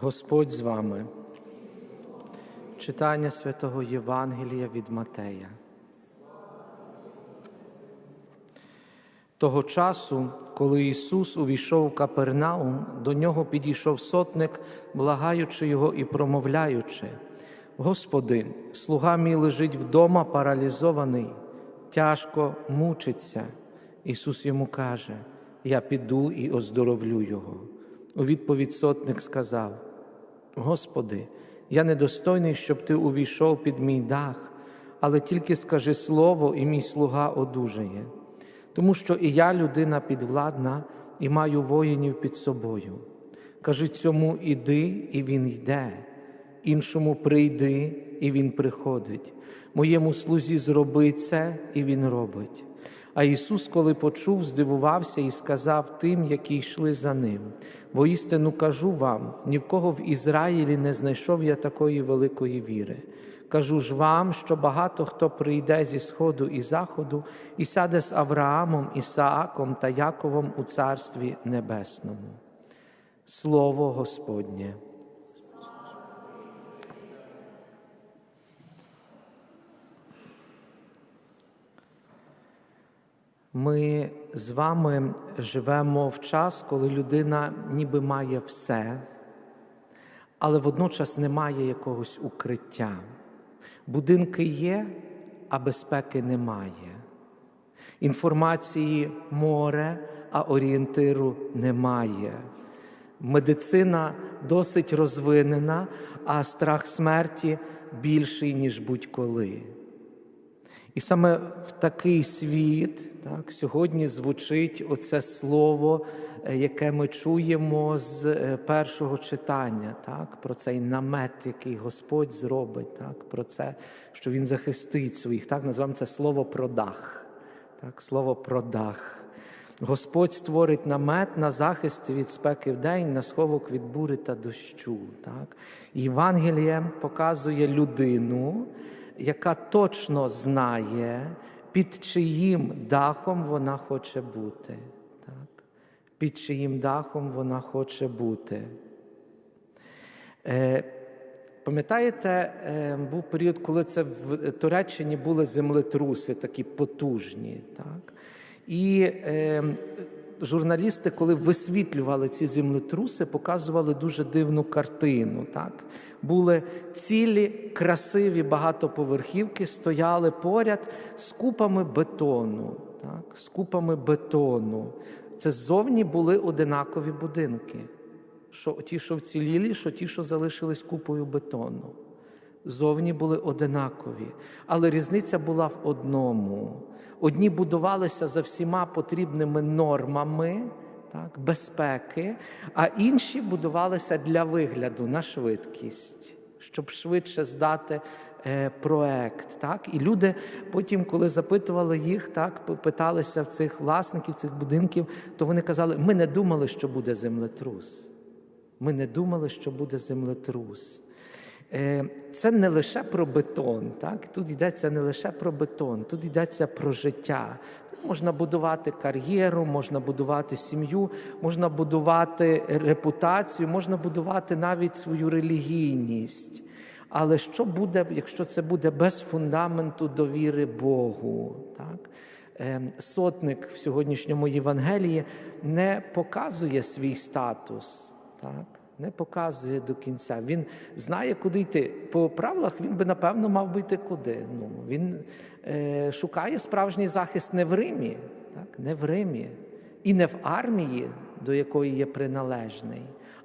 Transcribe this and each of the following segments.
Господь з вами. Читання святого Євангелія від Матея. Того часу, коли Ісус увійшов в Капернаум, до нього підійшов сотник, благаючи його і промовляючи: Господи, слуга мій лежить вдома паралізований, тяжко мучиться. Ісус йому каже: Я піду і оздоровлю його. У відповідь сотник сказав: Господи, я недостойний, щоб Ти увійшов під мій дах, але тільки скажи слово, і мій слуга одужає, тому що і я людина підвладна і маю воїнів під собою. Кажи цьому іди, і він йде, іншому прийди, і він приходить. Моєму слузі зроби це, і він робить. А Ісус, коли почув, здивувався і сказав тим, які йшли за ним: воістину кажу вам, ні в кого в Ізраїлі не знайшов я такої великої віри. Кажу ж вам, що багато хто прийде зі сходу і заходу, і сяде з Авраамом, Ісааком та Яковом у Царстві Небесному. Слово Господнє. Ми з вами живемо в час, коли людина ніби має все, але водночас немає якогось укриття. Будинки є, а безпеки немає. Інформації море, а орієнтиру немає. Медицина досить розвинена, а страх смерті більший, ніж будь-коли. І саме в такий світ так, сьогодні звучить оце слово, е, яке ми чуємо з е, першого читання, так, про цей намет, який Господь зробить, так, про це, що Він захистить своїх. Так, Називаємо це слово про дах. Так, Слово про дах. Господь створить намет на захист від спеки в день, на сховок від бури та дощу. Так? Євангеліє показує людину яка точно знає, під чиїм дахом вона хоче бути. Так? Під чиїм дахом вона хоче бути. Е, Пам'ятаєте, е, був період, коли це в Туреччині були землетруси такі потужні. Так? І е, журналісти, коли висвітлювали ці землетруси, показували дуже дивну картину. Так? були цілі, красиві багатоповерхівки, стояли поряд з купами бетону. Так, З купами бетону. Це ззовні були одинакові будинки. Що Ті, що вцілілі, що ті, що залишились купою бетону. Зовні були одинакові. Але різниця була в одному. Одні будувалися за всіма потрібними нормами так, безпеки, а інші будувалися для вигляду на швидкість, щоб швидше здати е, проект. Так? І люди потім, коли запитували їх, так, питалися в цих власників цих будинків, то вони казали: ми не думали, що буде землетрус. Ми не думали, що буде землетрус. Е, це не лише про бетон, так? тут йдеться не лише про бетон, тут йдеться про життя, Можна будувати кар'єру, можна будувати сім'ю, можна будувати репутацію, можна будувати навіть свою релігійність. Але що буде, якщо це буде без фундаменту довіри Богу? Так? Ем, сотник в сьогоднішньому Євангелії не показує свій статус. Так? Не показує до кінця. Він знає, куди йти. По правилах він би, напевно, мав би йти куди. Ну, Він е, шукає справжній захист не в Римі, так? не в Римі, і не в армії, до якої є приналежний,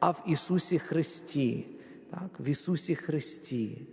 а в Ісусі Христі. Так? В Ісусі Христі.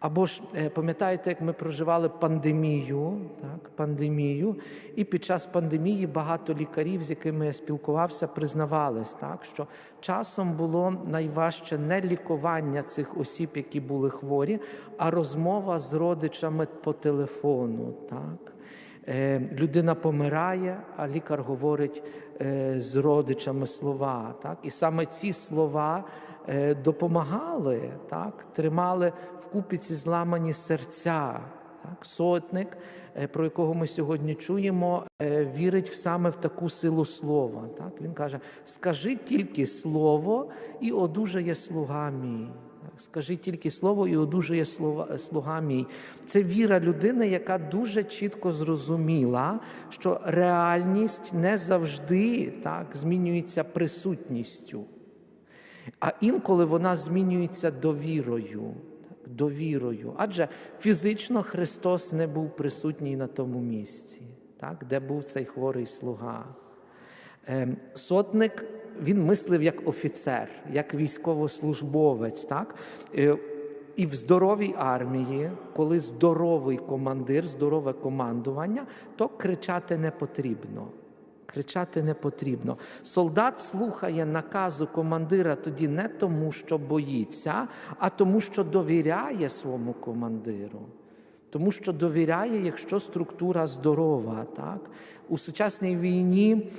Або ж е, пам'ятаєте, як ми проживали пандемію, так, пандемію, і під час пандемії багато лікарів, з якими я спілкувався, признавались, так, що часом було найважче не лікування цих осіб, які були хворі, а розмова з родичами по телефону. Так. Е, людина помирає, а лікар говорить з родичами слова. Так? І саме ці слова допомагали, так? тримали вкупі ці зламані серця. так, сотник, е, про якого ми сьогодні чуємо, е, вірить саме в таку силу слова. Так? Він каже: скажи тільки слово, і одужає слуга мій. Скажи тільки слово і слова, слуга мій. Це віра людини, яка дуже чітко зрозуміла, що реальність не завжди так, змінюється присутністю. А інколи вона змінюється довірою. так, Довірою. Адже фізично Христос не був присутній на тому місці, так, де був цей хворий слуга. Ем, Сотник він мислив як офіцер, як військовослужбовець. Так? Е, І в здоровій армії, коли здоровий командир, здорове командування, то кричати не потрібно. Кричати не потрібно. Солдат слухає наказу командира тоді не тому, що боїться, а тому, що довіряє своєму командиру. Тому що довіряє, якщо структура здорова. Так? У сучасній війні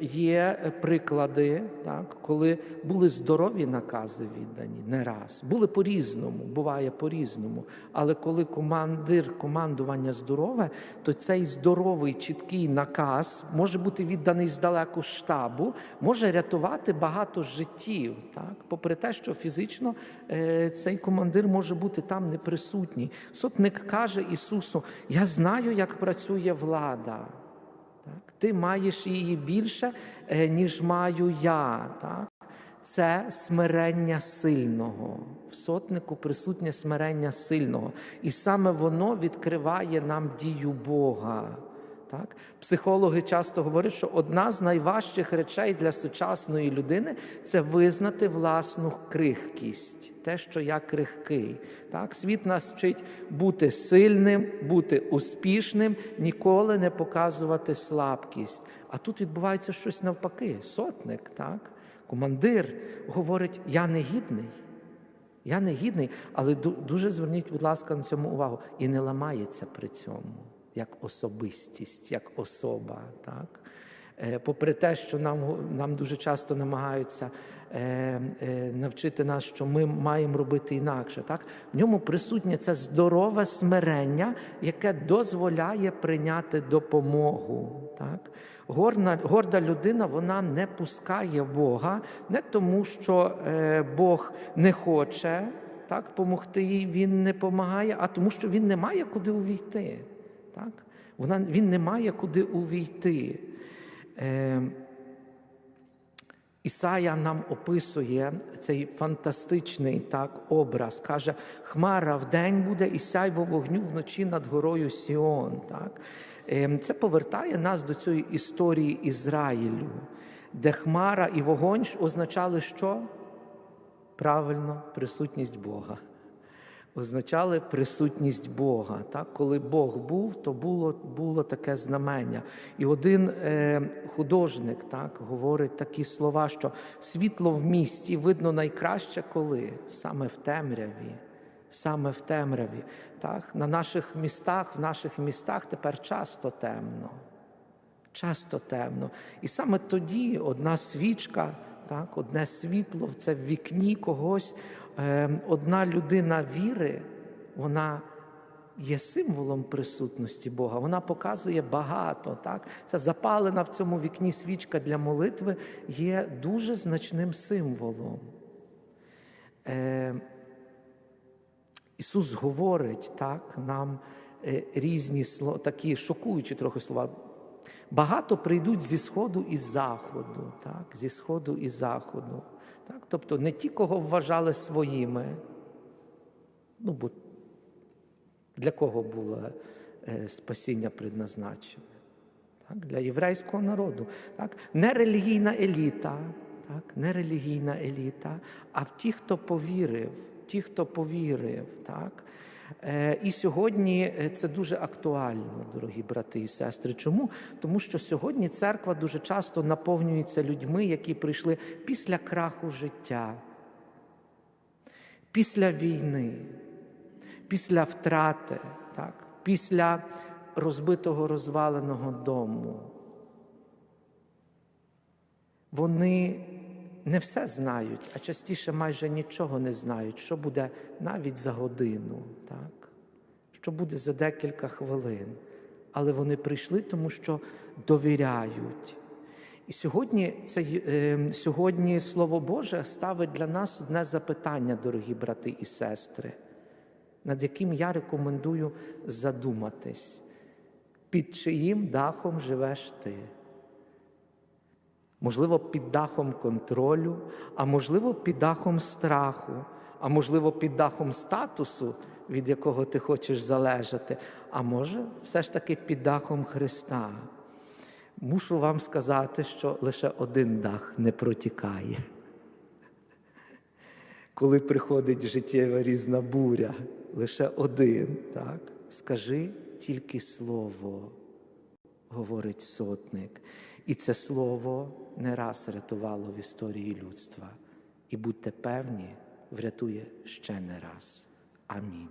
є приклади, так, коли були здорові накази віддані не раз. Були по-різному, буває по-різному. Але коли командир командування здорове, то цей здоровий чіткий наказ може бути відданий здалеку штабу, може рятувати багато життів. Так? Попри те, що фізично е, цей командир може бути там неприсутній. Сотник каже Ісусу: Я знаю, як працює влада. Так? Ти маєш її більше, е, ніж маю я. Так? Це смирення сильного. В сотнику присутнє смирення сильного. І саме воно відкриває нам дію Бога. Так? Психологи часто говорять, що одна з найважчих речей для сучасної людини це визнати власну крихкість, те, що я крихкий. Так? Світ нас вчить бути сильним, бути успішним, ніколи не показувати слабкість. А тут відбувається щось навпаки. Сотник, так? командир говорить: Я не гідний. Я не гідний, але дуже зверніть, будь ласка, на цьому увагу. І не ламається при цьому як особистість, як особа. Так? Е, Попри те, що нам, нам дуже часто намагаються е, е, навчити нас, що ми маємо робити інакше. Так? В ньому присутнє це здорове смирення, яке дозволяє прийняти допомогу. Так? Горна, горда людина вона не пускає Бога не тому, що е, Бог не хоче так, помогти їй, він не помагає, а тому, що він не має куди увійти. Так? Вона, він не має куди увійти. Е, Ісая нам описує цей фантастичний так, образ. Каже, хмара вдень буде і сяйво вогню вночі над горою Сіон. Так? Ем, Це повертає нас до цієї історії Ізраїлю, де хмара і вогонь означали що? Правильно, присутність Бога. Означали присутність Бога. Так? Коли Бог був, то було було таке знамення. І один е, художник так, говорить такі слова, що світло в місті видно найкраще коли? Саме в темряві. Саме в темряві. Так? На наших містах, в наших містах тепер часто темно. Часто темно. І саме тоді одна свічка, так, одне світло це в вікні когось, е, одна людина віри, вона є символом присутності Бога. Вона показує багато. Так? Це запалена в цьому вікні свічка для молитви є дуже значним символом. Е, Ісус говорить так, нам е, різні слова, такі шокуючі трохи слова. Багато прийдуть зі сходу і заходу, так, зі сходу і заходу. Так? Тобто не ті, кого вважали своїми, ну, бо для кого було е, спасіння предназначене? Так? Для єврейського народу. Так? Не релігійна еліта, так? не релігійна еліта, а в ті, хто повірив, ті, хто повірив. Так? Е, І сьогодні е, це дуже актуально, дорогі брати і сестри. Чому? Тому що сьогодні церква дуже часто наповнюється людьми, які прийшли після краху життя, після війни, після втрати, так? після розбитого розваленого дому. Вони не все знають, а частіше майже нічого не знають, що буде навіть за годину, так? що буде за декілька хвилин. Але вони прийшли, тому що довіряють. І сьогодні, це, е, сьогодні Слово Боже ставить для нас одне запитання, дорогі брати і сестри, над яким я рекомендую задуматись, під чиїм дахом живеш ти. Можливо, під дахом контролю, а можливо, під дахом страху, а можливо, під дахом статусу, від якого ти хочеш залежати, а може, все ж таки під дахом Христа. Мушу вам сказати, що лише один дах не протікає. Коли приходить життєва різна буря, лише один, так? скажи тільки слово, говорить сотник. І це слово не раз рятувало в історії людства. І будьте певні, врятує ще не раз. Амінь.